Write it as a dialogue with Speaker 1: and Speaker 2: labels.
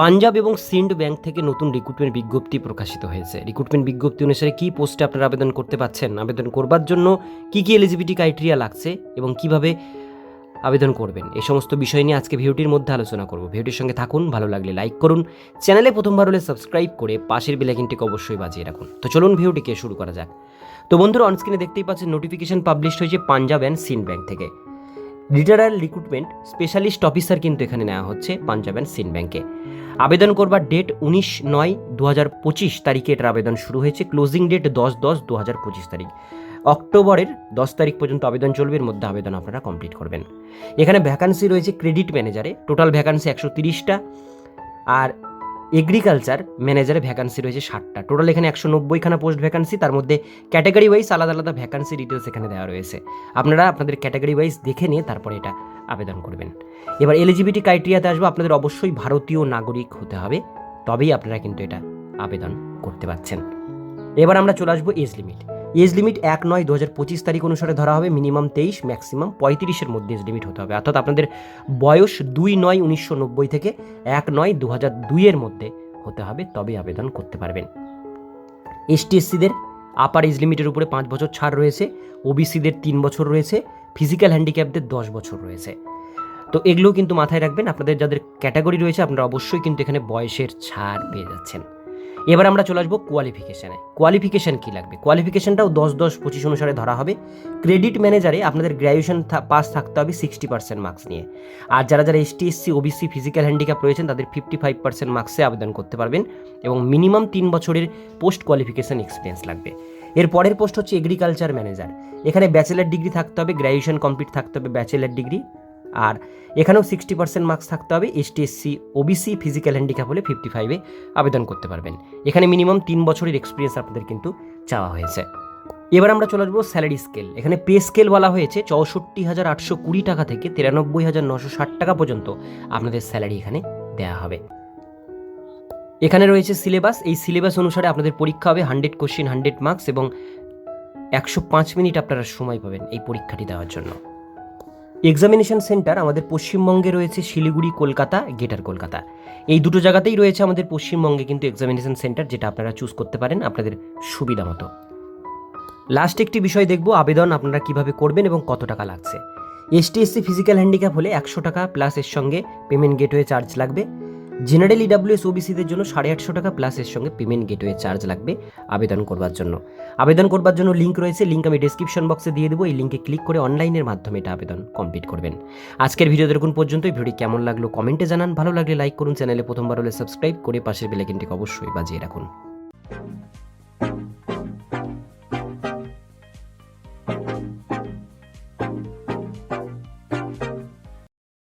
Speaker 1: পাঞ্জাব এবং সিন্ড ব্যাংক থেকে নতুন রিক্রুটমেন্ট বিজ্ঞপ্তি প্রকাশিত হয়েছে। রিক্রুটমেন্ট বিজ্ঞপ্তি অনুসারে কী পোস্টে আপনারা আবেদন করতে পারছেন আবেদন করবার জন্য কী কী এলিজিবিলিটি ক্রাইটেরিয়া লাগছে এবং কীভাবে আবেদন করবেন? এই সমস্ত বিষয় নিয়ে আজকে ভিডিওটির মধ্যে আলোচনা করব। ভিডিওটির সঙ্গে থাকুন, ভালো লাগলে লাইক করুন। চ্যানেলে প্রথমবার হলে সাবস্ক্রাইব করে পাশের বেলাইকিনটিকে অবশ্যই বাজিয়ে রাখুন। তো চলুন ভিডিওটিকে শুরু করা যাক। তো বন্ধুরা অনস্ক্রিনে দেখতেই পাচ্ছেন নোটিফিকেশন পাবলিশ হয়েছে পাঞ্জাব অ্যান্ড সিন্ড ব্যাংক থেকে। রিটারাল রিক্রুটমেন্ট স্পেশালিস্ট অফিসার কিন্তু এখানে নেওয়া হচ্ছে পাঞ্জাব অ্যান্ড সিন ব্যাংকে আবেদন করবার ডেট উনিশ নয় দু হাজার পঁচিশ তারিখে এটার আবেদন শুরু হয়েছে। ক্লোজিং ডেট দশ দশ দু হাজার পঁচিশ তারিখ। অক্টোবরের দশ তারিখ পর্যন্ত আবেদন চলবে, এর মধ্যে আবেদন আপনারা কমপ্লিট করবেন। এখানে ভ্যাকান্সি রয়েছে ক্রেডিট ম্যানেজারে টোটাল ভ্যাকান্সি একশো তিরিশটা। আর এগ্রিকালচার ম্যানেজারে ভ্যাকান্সি রয়েছে ষাটটা। টোটাল এখানে একশো নব্বইখানা পোস্ট ভ্যাকান্সি তার মধ্যে ক্যাটাগরি ওয়াইজ আলাদা আলাদা ভ্যাকান্সি ডিটেলস এখানে দেওয়া রয়েছে। আপনারা আপনাদের ক্যাটাগরি ওয়াইজ দেখে নিয়ে তারপরে এটা আবেদন করবেন। এবার এলিজিবিলিটি ক্রাইটেরিয়াতে আসব, আপনাদের অবশ্যই ভারতীয় নাগরিক হতে হবে, তবেই আপনারা কিন্তু এটা আবেদন করতে পারছেন। এবার আমরা চলে আসব এজ লিমিট এজ লিমিট এক নয় দু হাজার পঁচিশ তারিখ অনুসারে ধরা হবে। মিনিমাম তেইশ, ম্যাক্সিমাম পঁয়ত্রিশের মধ্যে এজ লিমিট হতে হবে। অর্থাৎ আপনাদের বয়স দুই নয় উনিশশো নব্বই থেকে এক নয় দু হাজার দুইয়ের মধ্যে হতে হবে। তবে আবেদন করতে পারবেন। এসটিএসসিদের আপার এজ লিমিটের উপরে পাঁচ বছর ছাড় রয়েছে। ওবিসিদের তিন বছর রয়েছে। ফিজিক্যাল হ্যান্ডিক্যাপদের দশ বছর রয়েছে। তো এগুলোও কিন্তু মাথায় রাখবেন। আপনাদের যাদের ক্যাটাগরি রয়েছে, আপনারা অবশ্যই কিন্তু এখানে বয়সের ছাড় পেয়ে যাচ্ছেন। এবার আমরা চলে আসব কোয়ালিফিকেশানে কোয়ালিফিকেশান কী লাগবে? কোয়ালিফিকেশানটাও দশ দশ পঁচিশ অনুসারে ধরা হবে। ক্রেডিট ম্যানেজারে আপনাদের গ্র্যাজুয়েশন পাস থাকতে হবে সিক্সটি পার্সেন্ট মার্কস নিয়ে। আর যারা যারা ST SC OBC physical handicap রয়েছেন, তাদের ফিফটি ফাইভ পার্সেন্ট মার্কসে আবেদন করতে পারবেন এবং মিনিমাম তিন বছরের পোস্ট কোয়ালিফিকেশান এক্সপিরিয়েন্স লাগবে। এর পরের পোস্ট হচ্ছে এগ্রিকালচার ম্যানেজার এখানে ব্যাচেলার ডিগ্রি থাকতে হবে গ্র্যাজুয়েশন কমপ্লিট থাকতে হবে ব্যাচেলার ডিগ্রি আর এখানেও সিক্সটি পার্সেন্ট মার্কস থাকতে হবে S ST SC OBC physical handicap হলে ফিফটি ফাইভে আবেদন করতে পারবেন। এখানে মিনিমাম তিন বছরের এক্সপিরিয়েন্স আপনাদের কিন্তু চাওয়া হয়েছে। এবার আমরা চলে আসব স্যালারি স্কেল এখানে পে স্কেল বলা হয়েছে চৌষট্টি হাজার আটশো কুড়ি টাকা থেকে তিরানব্বই হাজার নশো ষাট টাকা পর্যন্ত আপনাদের স্যালারি এখানে দেওয়া হবে। এখানে রয়েছে সিলেবাস এই সিলেবাস অনুসারে আপনাদের পরীক্ষা হবে হান্ড্রেড কোশ্চিন হান্ড্রেড মার্কস এবং একশো পাঁচ মিনিট আপনারা সময় পাবেন এই পরীক্ষাটি দেওয়ার জন্য। এক্সামিনেশন সেন্টার আমাদের পশ্চিমবঙ্গে রয়েছে শিলিগুড়ি, কলকাতা গেটার কলকাতা। এই দুটো জায়গাতেই রয়েছে আমাদের পশ্চিমবঙ্গে কিন্তু এক্সামিনেশন সেন্টার যেটা আপনারা চুজ করতে পারেন আপনাদের সুবিধা মতো। লাস্ট একটি বিষয় দেখব, আবেদন আপনারা কীভাবে করবেন এবং কত টাকা লাগছে। এসটি এসসি ফিজিক্যাল হ্যান্ডিক্যাপ হলে একশো টাকা প্লাস এর সঙ্গে পেমেন্ট গেটওয়ে চার্জ লাগবে। জেনারেল ইডাব্লিউএস ওবিসিদের জন্য সাড়ে আটশো টাকা প্লাসের সঙ্গে পেমেন্ট গেটওয়ে চার্জ লাগবে আবেদন করবার জন্য। আবেদন করবার জন্য লিঙ্ক রয়েছে লিঙ্ক আমি ডিসক্রিপশন বক্সে দিয়ে দেবো। এই লিঙ্কে ক্লিক করে অনলাইনের মাধ্যমে এটা আবেদন কমপ্লিট করবেন। আজকের ভিডিও দেখুন পর্যন্ত ভিডিও কেমন লাগল কমেন্টে জানান। ভালো লাগলে লাইক করুন চ্যানেলে প্রথমবার হলে সাবস্ক্রাইব করে পাশের বেলাইকিনটিকে অবশ্যই বাজিয়ে রাখুন।